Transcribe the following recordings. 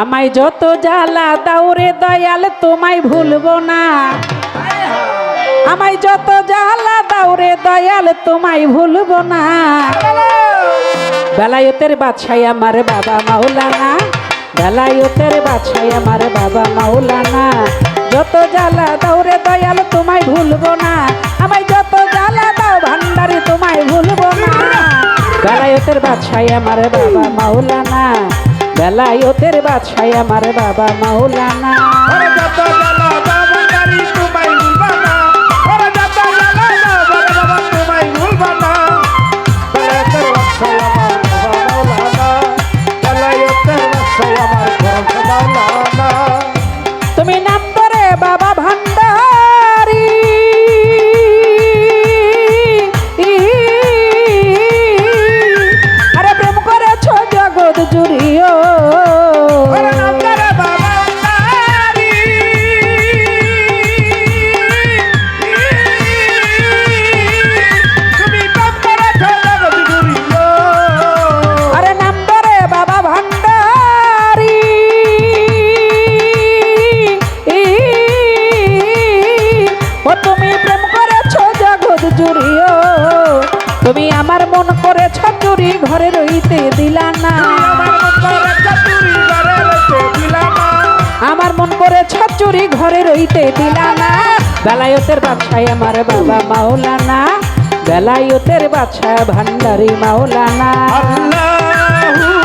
আমায় যত জ্বালা দাউরে দয়াল, তোমায় ভুলবো না। আমায় যত জ্বালা দাউরে দয়াল, তোমায় ভুলবো না। বেলায়তের বাদশাই আমার বাবা মাওলানা। বেলায়তের বাদশাই আমার বাবা মাওলানা। যত জ্বালা দাউরে দয়াল, তোমায় ভুলবো না। আমায় যত জ্বালা দাও ভান্ডারি, তোমায় ভুলবো না। বেলায়তের বাদশাই আমার বাবা মাওলানা। বেলায়তের বাদশাই আমার বাবা মাওলানা। আমার মন করে ছচুরি ঘরে রইতে দিলা না। বেলায়তের বাদশায় আমার বাবা মাওলানা। বেলায়তের বাচ্চায় ভান্ডারি মাওলানা। আল্লাহু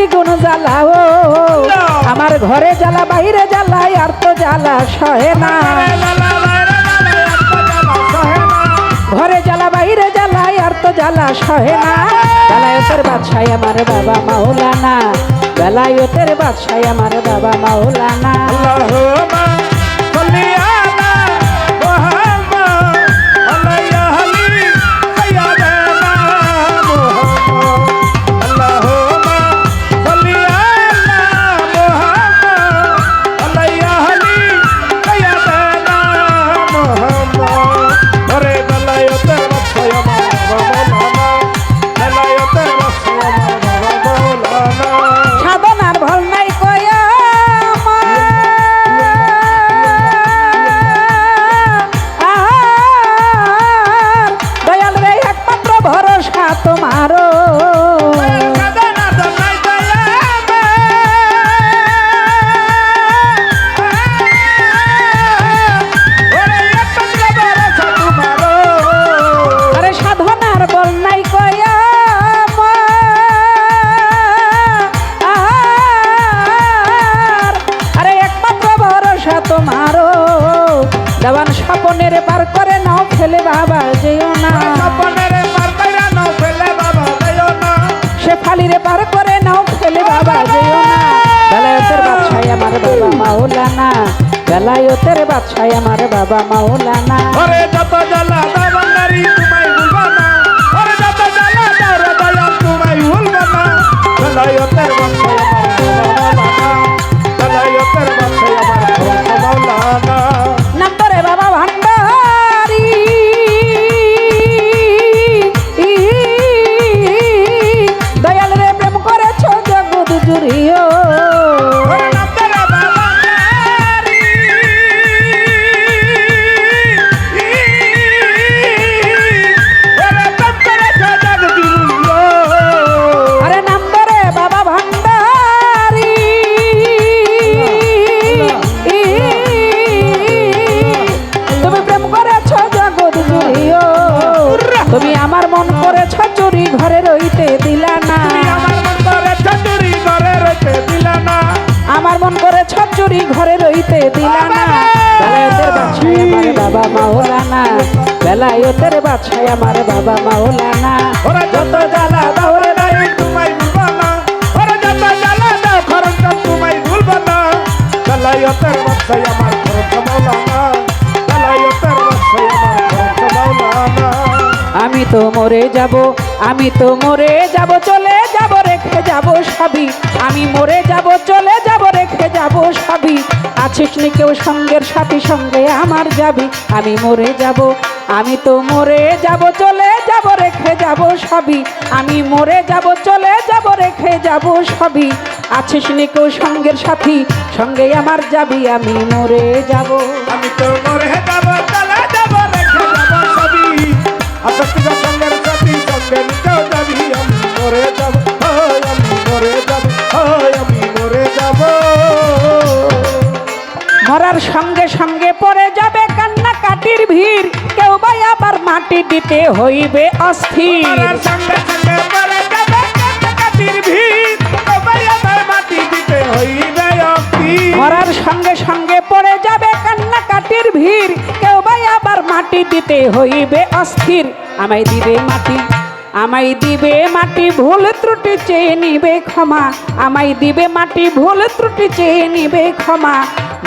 দ্বিগুণ জ্বালা ও আমার ঘরে জ্বালা বাইরে জ্বালাই আর তো জ্বালা সহে না ঘরে জ্বালা বাইরে জ্বালাই আর তো জ্বালা সহে না বেলায়তের বাদশাই আমার বাবা মাওলানা বেলায়তের বাদশাই আমার বাবা মাওলানা ভরসা তোমারও। দেওয়ান স্বপনের পার করে নাও ফেলে বাবা। বাবা মাওলানা। বেলায়তের বাদশাই আমার বাবা মাওলানা। ওরে যত জ্বালা দাবাঙ্গারি তোমায় ভুলবা না। ওরে যত জ্বালা দাওরে দয়াল, তোমায় ভুলবা না। বেলায়তের বাদশাহ তরি ঘরে রইতে দিলা না। বেলায়তের বাদশাহ আমার বাবা মাওলানা বেলায়তের বাদশাহ আমার বাবা মাওলানা ওরা যত জ্বালা দাও রে দাই তোমায় ভুলবো না। ওরা যত জ্বালা দাও খরচ তোমায় ভুলবো না। বেলায়তের বাদশাহ আমার খরচ মাওলানা বেলায়তের বাদশাহ আমার খরচ মাওলানা আমি তো মরে যাব আমি তো মরে যাব চলে যাব রেখে যাব সবই। আমি মরে যাব চলে যাব রেখে যাব সবই। আছিস নি কেউ সঙ্গের সাথী সঙ্গে আমার যাবি? আমি মরে যাব, আমি তো মরে যাব, চলে যাব, রেখে যাব সবই। আমি মরে যাব, চলে যাব, রেখে যাব সবই। আছিস নি কেউ সঙ্গের সাথী সঙ্গে আমার যাবি? আমি মরে যাব। আমি তো মরে যাব সঙ্গে সঙ্গে পড়ে যাবে কান্না কাটির ভিড়। কেউ বা আবার মাটি দিতে হইবে অস্থির। সঙ্গে সঙ্গে মরে যাবে কাটির ভিড়। সবাই আমার মাটি দিতে হইবে অক্তি মরার সঙ্গে সঙ্গে পড়ে যাবে কান্না কাটির ভিড়। কেউ বা আবার মাটি দিতে হইবে অস্থির। আমায় দিবে মাটি আমায় দিবে মাটি ভুল ত্রুটি চেয়ে নিবে ক্ষমা। আমায় দিবে মাটি ভুল ত্রুটি চেয়ে নিবে ক্ষমা।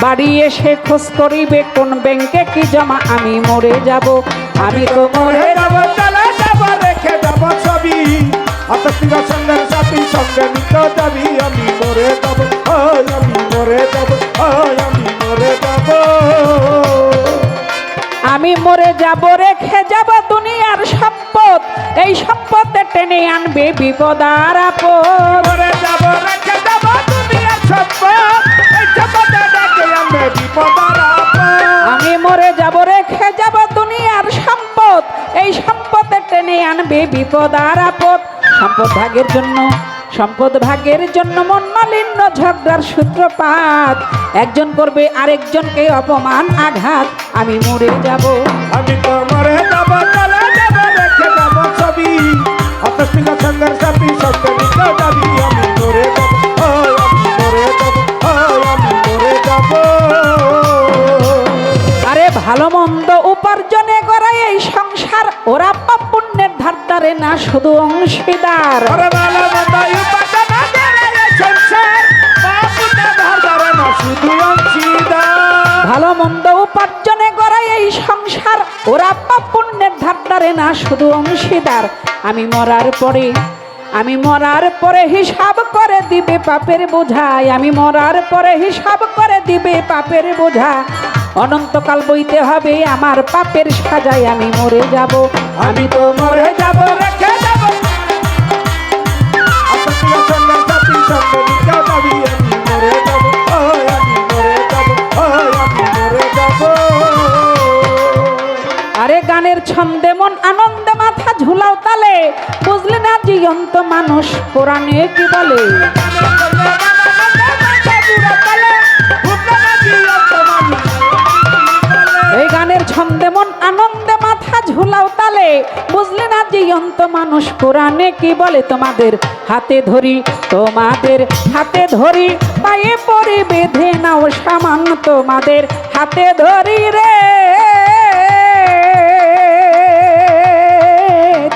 বাড়ি এসে খোঁজ করিবে কোন ব্যাংকে কি জমা আমি মরে যাব। আমি তো মরে যাব। চলে যাব রেখে যাব ছবি। আসক্তির সঙ্গের সাথী সঙ্গে নিতেও যাবি আমি মরে যাব আমি মরে যাব আমি মরে যাব। আমি মরে যাব রেখে যাব দুনিয়ার সম্পদ। এই সম্পদে টেনে আনবে বিপদ আর আপদ। মরে যাব রেখে যাব দুনিয়ার সম্পদ। আনবে বিপদ আর আপদ। সম্পদ ভাগের জন্য, সম্পদ ভাগের জন্য মন মালিন্য ঝগড়ার সূত্রপাত। একজন করবে আরেকজনকে অপমান আঘাত। আমি মরে যাব। আমি তো মরে যাব চলে যাব রেখে যাব ছবি। আসক্তির সঙ্গের সাথী সঙ্গে ভালো মন্দ উপার্জনে গড়াই এই সংসার ওরা পাপ পুণ্যের ধার ধারে না শুধু অংশীদার। ভালো মন্দ উপার্জনে গড়াই এই সংসার ওরা পাপ পুণ্যের ধার ধারে না শুধু অংশীদার। আমি মরার পরে আমি মরার পরে হিসাব করে দিবে পাপের বোঝাই আমি মরার পরে হিসাব করে দিবে পাপের বোঝা অনন্তকাল বইতে হবে আমার পাপের সাজায় আমি মরে যাব। আমি তো মরে যাব রেখে যাব। আরে গানের ছন্দে মন আনন্দে মাথা ঝুলাও তালে। বুঝলে না জীবন্ত মানুষ কোরআনে কি বলে? জীবন্ত মানুষ কোরআনে কি বলে? তোমাদের হাতে ধরি, তোমাদের হাতে ধরি, পায়ে পরে বেঁধে নাও সামান তোমাদের হাতে ধরি রে।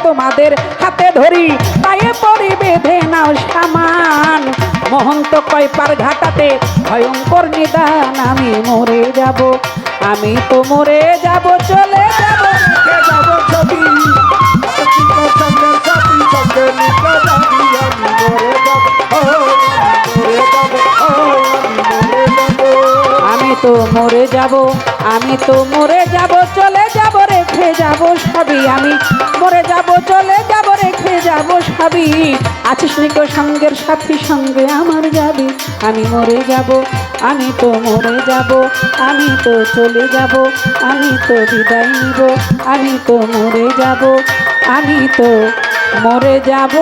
তোমাদের হাতে ধরি, পায়ে পরে বেঁধে নাও সামান। মহন্ত কয় পার ঘাটাতে, ভয়ঙ্কর নিদান, আমি মরে যাব, আমি তো মরে যাব, চলে যাব যাব ছবি। যাব, আমি তো মরে যাব, চলে যাব রেখে যাব সবই আমি। মরে যাব, চলে যাব রেখে যাব সবই। আছিস নিকো সঙ্গের সাথী সঙ্গে আমার যাবি। আমি মরে যাব, আমি তো মরে যাব, আমি তো চলে যাব, আমি তো বিদায় নিব, আমি তো মরে যাব, আমি তো মরে যাব।